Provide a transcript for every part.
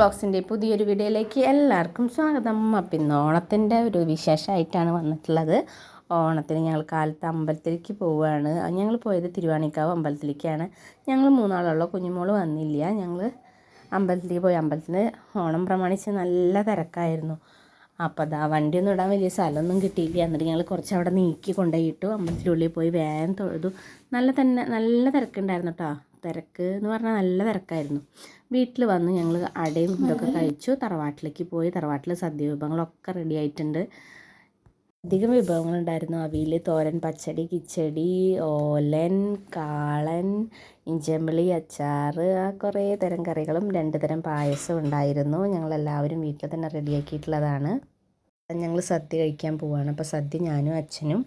ബോക്സിന്റെ പുതിയൊരു വീഡിയോയിലേക്ക് എല്ലാവർക്കും സ്വാഗതം. അപ്പം ഇന്ന് ഓണത്തിന്റെ ഒരു വിശേഷമായിട്ടാണ് വന്നിട്ടുള്ളത്. ഓണത്തിന് ഞങ്ങൾ കാലത്ത് അമ്പലത്തിലേക്ക് പോവുകയാണ്. ഞങ്ങൾ പോയത് തിരുവാണിക്കാവ് അമ്പലത്തിലേക്കാണ്. ഞങ്ങൾ മൂന്നാളുള്ള കുഞ്ഞുമോൾ വന്നില്ല. ഞങ്ങൾ അമ്പലത്തിലേക്ക് പോയി. അമ്പലത്തിൽ ഓണം പ്രമാണിച്ച് നല്ല തിരക്കായിരുന്നു. അപ്പോൾ അതാ വണ്ടിയൊന്നും ഇടാൻ വലിയ സ്ഥലമൊന്നും കിട്ടിയില്ല. എന്നിട്ട് ഞങ്ങൾ കുറച്ച് അവിടെ നീക്കി കൊണ്ടുപോയിട്ടു. അമ്പലത്തിനുള്ളിൽ പോയി വേഗം തൊഴുതു. നല്ല തന്നെ നല്ല തിരക്കുണ്ടായിരുന്നു കേട്ടോ തിരക്ക് എന്ന് പറഞ്ഞാൽ നല്ല തിരക്കായിരുന്നു. വീട്ടിൽ വന്ന് ഞങ്ങൾ അടയും ഇതൊക്കെ കഴിച്ചു. തറവാട്ടിലേക്ക് പോയി. തറവാട്ടിൽ സദ്യ വിഭവങ്ങളൊക്കെ റെഡി ആയിട്ടുണ്ട്. അധികം വിഭവങ്ങളുണ്ടായിരുന്നു. അവിയൽ തോരൻ പച്ചടി കിച്ചടി ഓലൻ കാളൻ ഇഞ്ചമ്പളി അച്ചാർ ആ കുറേ തരം കറികളും രണ്ട് തരം പായസം ഉണ്ടായിരുന്നു. ഞങ്ങളെല്ലാവരും വീട്ടിൽ തന്നെ റെഡിയാക്കിയിട്ടുള്ളതാണ് ഞങ്ങൾ സദ്യ കഴിക്കാൻ പോവാണ്. അപ്പോൾ സദ്യ ഞാനും അച്ഛനും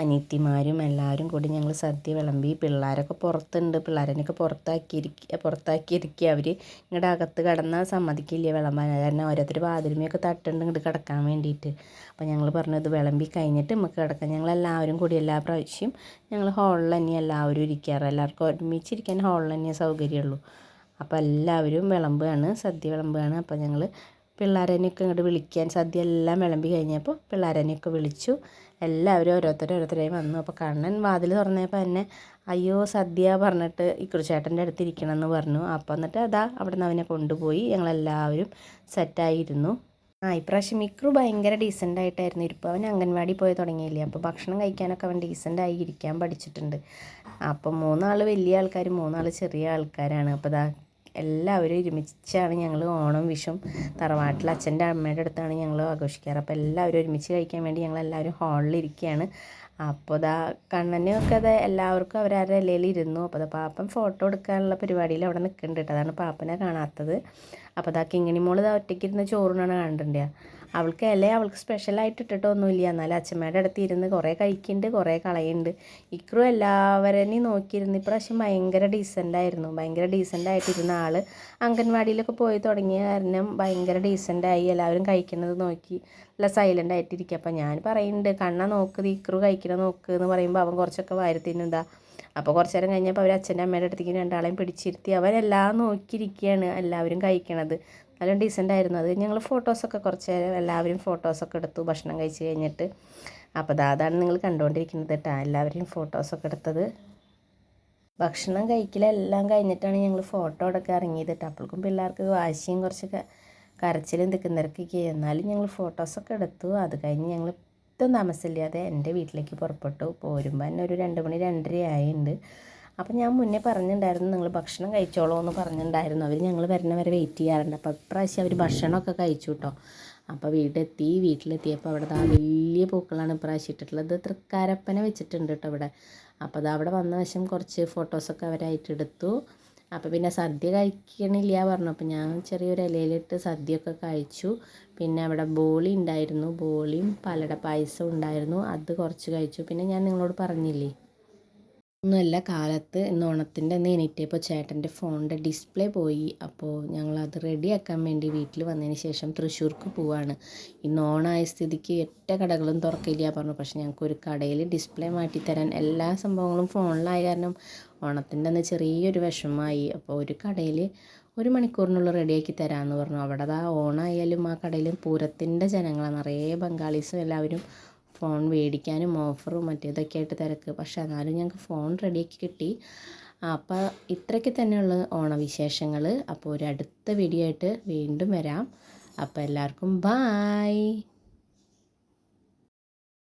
അനിയത്തിമാരും എല്ലാവരും കൂടി ഞങ്ങൾ സദ്യ വിളമ്പി പിള്ളേരൊക്കെ പുറത്തുണ്ട്. പിള്ളേരെന്നൊക്കെ പുറത്താക്കിയിരിക്കുക പുറത്താക്കിയിരിക്കുക അവർ ഇങ്ങോട്ട് അകത്ത് കടന്നാൽ സമ്മതിക്കില്ല വിളമ്പാൻ. കാരണം ഓരോരുത്തർ വാതിലുമയൊക്കെ തട്ടുണ്ട് ഇങ്ങോട്ട് കിടക്കാൻ വേണ്ടിയിട്ട് അപ്പോൾ ഞങ്ങൾ പറഞ്ഞു ഇത് വിളമ്പി കഴിഞ്ഞിട്ട് നമുക്ക് കിടക്കാം. ഞങ്ങൾ എല്ലാവരും കൂടി എല്ലാ പ്രാവശ്യം ഞങ്ങൾ ഹോളിൽ തന്നെ എല്ലാവരും ഇരിക്കാറ്. എല്ലാവർക്കും ഒരുമിച്ചിരിക്കാൻ ഹോളിൽ തന്നെ സൗകര്യമുള്ളൂ. അപ്പോൾ എല്ലാവരും വിളമ്പുകയാണ് സദ്യ വിളമ്പുകയാണ്. അപ്പോൾ ഞങ്ങൾ പിള്ളേരെയൊക്കെ ഇങ്ങോട്ട് വിളിക്കാൻ സദ്യ എല്ലാം വിളമ്പി കഴിഞ്ഞപ്പോൾ പിള്ളേരനെയൊക്കെ വിളിച്ചു. എല്ലാവരും ഓരോരുത്തരും ഓരോരുത്തരെയും വന്നു. അപ്പോൾ കണ്ണൻ വാതിൽ തുറന്നപ്പോൾ തന്നെ അയ്യോ സദ്യ പറഞ്ഞിട്ട് ഇക്കുറിച്ചേട്ടന്റെ അടുത്ത് ഇരിക്കണം എന്ന് പറഞ്ഞു. അപ്പോൾ എന്നിട്ട് അതാ അവിടെ നിന്ന് അവനെ കൊണ്ടുപോയി. ഞങ്ങളെല്ലാവരും സെറ്റായിരുന്നു. ആ ഇപ്രാവശ്യം ഇക്രു ഭയങ്കര ഡീസന്റ് ആയിട്ടായിരുന്നു. ഇരിപ്പോൾ അവൻ അംഗൻവാടി പോയി തുടങ്ങിയില്ലേ? അപ്പോൾ ഭക്ഷണം കഴിക്കാനൊക്കെ അവൻ ഡീസന്റ് ആയി ഇരിക്കാൻ പഠിച്ചിട്ടുണ്ട്. അപ്പം മൂന്നാൾ വലിയ ആൾക്കാർ മൂന്നാൾ ചെറിയ ആൾക്കാരാണ്. അപ്പോൾ ദാ എല്ലാവരും ഒരുമിച്ചാണ് ഞങ്ങൾ ഓണം വിഷും തറവാട്ടിൽ അച്ഛന്റെ അമ്മയുടെ അടുത്താണ് ഞങ്ങൾ ആഘോഷിക്കാറ്. അപ്പോൾ എല്ലാവരും ഒരുമിച്ച് കഴിക്കാൻ വേണ്ടി ഞങ്ങൾ എല്ലാവരും ഹാളിലിരിക്കുകയാണ് അപ്പോൾ ഇതാ കണ്ണനൊക്കെ അത് എല്ലാവർക്കും അവരവരുടെ ഇലയിൽ ഇരുന്നു. അപ്പോൾ പാപ്പൻ ഫോട്ടോ എടുക്കാനുള്ള പരിപാടിയിൽ അവിടെ നിൽക്കുന്നുണ്ട് കേട്ടോ. അതാണ് പാപ്പനെ കാണാത്തത്. അപ്പോൾ അതാ കിങ്ങിണി മോൾ ഇതാ ഒറ്റയ്ക്ക് ഇരുന്ന് ചോറിനാണ് കാണണ്ടേ അവൾക്ക് ഇല അവൾക്ക് സ്പെഷ്യലായിട്ട് ഇട്ടിട്ടൊന്നുമില്ല. എന്നാലും അച്ഛമ്മയുടെ അടുത്ത് ഇരുന്ന് കുറേ കഴിക്കുന്നുണ്ട് കുറേ കളയുന്നുണ്ട് ഇക്രു എല്ലാവരെയും നോക്കിയിരുന്ന് ഇപ്രാവശ്യം ഭയങ്കര ഡീസന്റായിരുന്നു ഭയങ്കര ഡീസന്റായിട്ടിരുന്ന ആൾ അംഗൻവാടിയിലൊക്കെ പോയി തുടങ്ങിയ കാരണം ഭയങ്കര ഡീസന്റായി എല്ലാവരും കഴിക്കുന്നത് നോക്കി നല്ല സൈലന്റ് ആയിട്ടിരിക്കുക അപ്പം ഞാൻ പറയുന്നുണ്ട് കണ്ണ നോക്ക് ഇക്രു കഴിക്കണ നോക്ക് എന്ന് പറയുമ്പോൾ അവൻ കുറച്ചൊക്കെ വാരി തിന്നുതാ. അപ്പോൾ കുറച്ച് നേരം കഴിഞ്ഞപ്പോൾ അവർ അച്ഛന്റെ അമ്മയുടെ അടുത്തേക്ക് രണ്ടാളെയും പിടിച്ചിരുത്തി അവരെല്ലാം നോക്കിയിരിക്കുകയാണ് എല്ലാവരും കഴിക്കണത്. നല്ല ഡീസന്റ് ആയിരുന്നു. അത് ഞങ്ങൾ ഫോട്ടോസൊക്കെ കുറച്ച് നേരം എല്ലാവരും ഫോട്ടോസൊക്കെ എടുത്തു ഭക്ഷണം കഴിച്ച് കഴിഞ്ഞിട്ട്. അപ്പോൾ അതാണ് നിങ്ങൾ കണ്ടുകൊണ്ടിരിക്കുന്നത് കേട്ടോ എല്ലാവരെയും ഫോട്ടോസൊക്കെ എടുത്തത്. ഭക്ഷണം കഴിക്കലെല്ലാം കഴിഞ്ഞിട്ടാണ് ഞങ്ങൾ ഫോട്ടോ എടുക്കാൻ ഇറങ്ങിയത് കേട്ടോ അപ്പോൾക്കും പിള്ളേർക്ക് വാശിയും കുറച്ച് കരച്ചിലും തിക്കുന്നവരൊക്കെ എന്നാലും ഞങ്ങൾ ഫോട്ടോസൊക്കെ എടുത്തു. അത് കഴിഞ്ഞ് ഞങ്ങൾ ഒട്ടും താമസമില്ലാതെ എന്റെ വീട്ടിലേക്ക് പുറപ്പെട്ടു. പോരുമ്പോൾ തന്നെ ഒരു രണ്ട് മണി രണ്ടര ആയിട്ടുണ്ട് അപ്പം ഞാൻ മുന്നേ പറഞ്ഞിട്ടുണ്ടായിരുന്നു നിങ്ങൾ ഭക്ഷണം കഴിച്ചോളൂ എന്ന് പറഞ്ഞിട്ടുണ്ടായിരുന്നു അവർ ഞങ്ങൾ വരുന്ന വരെ വെയിറ്റ് ചെയ്യാറുണ്ട്. അപ്പോൾ ഇപ്രാവശ്യം അവർ ഭക്ഷണമൊക്കെ കഴിച്ചു കേട്ടോ അപ്പോൾ വീടെത്തി വീട്ടിലെത്തിയപ്പോൾ അവിടെ ആ വലിയ പൂക്കളാണ് ഇപ്രാവശ്യം ഇട്ടിട്ടുള്ളത്. തൃക്കാരപ്പനെ വെച്ചിട്ടുണ്ട് കേട്ടോ ഇവിടെ. അപ്പോൾ അത് അവിടെ വന്ന വശം കുറച്ച് ഫോട്ടോസൊക്കെ അവരായിട്ട് എടുത്തു. അപ്പോൾ പിന്നെ സദ്യ കഴിക്കണില്ല പറഞ്ഞു. അപ്പോൾ ഞാൻ ചെറിയൊരു ഇലയിലിട്ട് സദ്യയൊക്കെ കഴിച്ചു. പിന്നെ അവിടെ ബോളി ഉണ്ടായിരുന്നു. ബോളിയും പലട പായസം ഉണ്ടായിരുന്നു. അത് കുറച്ച് കഴിച്ചു. പിന്നെ ഞാൻ നിങ്ങളോട് പറഞ്ഞില്ലേ? ഒന്നുമല്ല കാലത്ത് ഇന്ന് ഓണത്തിന്റെ അന്ന് എണീറ്റപ്പോൾ ചേട്ടന്റെ ഫോണിന്റെ ഡിസ്പ്ലേ പോയി. അപ്പോൾ ഞങ്ങളത് റെഡിയാക്കാൻ വേണ്ടി വീട്ടിൽ വന്നതിന് ശേഷം തൃശ്ശൂർക്ക് പോവാണ്. ഇന്ന് ഓണായ സ്ഥിതിക്ക് ഒറ്റ കടകളും തുറക്കില്ല പറഞ്ഞു. പക്ഷേ ഞങ്ങൾക്ക് ഒരു കടയിൽ ഡിസ്പ്ലേ മാറ്റിത്തരാൻ എല്ലാ സംഭവങ്ങളും ഫോണിലായ കാരണം ഓണത്തിന്റെ അന്ന് ചെറിയൊരു വിഷമമായി. അപ്പോൾ ഒരു കടയിൽ ഒരു മണിക്കൂറിനുള്ളിൽ റെഡിയാക്കി തരാമെന്ന് പറഞ്ഞു. അവിടെ ആ ഓണായാലും ആ കടയിൽ പൂരത്തിന്റെ ജനങ്ങളാണ്. നിറയെ ബംഗാളീസും എല്ലാവരും ഫോൺ മേടിക്കാനും ഓഫറും മറ്റേതൊക്കെ ആയിട്ട് തിരക്ക്. പക്ഷേ എന്നാലും ഞങ്ങൾക്ക് ഫോൺ റെഡിയാക്കി കിട്ടി. അപ്പോൾ ഇത്രയ്ക്ക് തന്നെയുള്ള ഓണവിശേഷങ്ങൾ അപ്പോൾ ഒരു അടുത്ത വീഡിയോ ആയിട്ട് വീണ്ടും വരാം. അപ്പോൾ എല്ലാവർക്കും ബായ്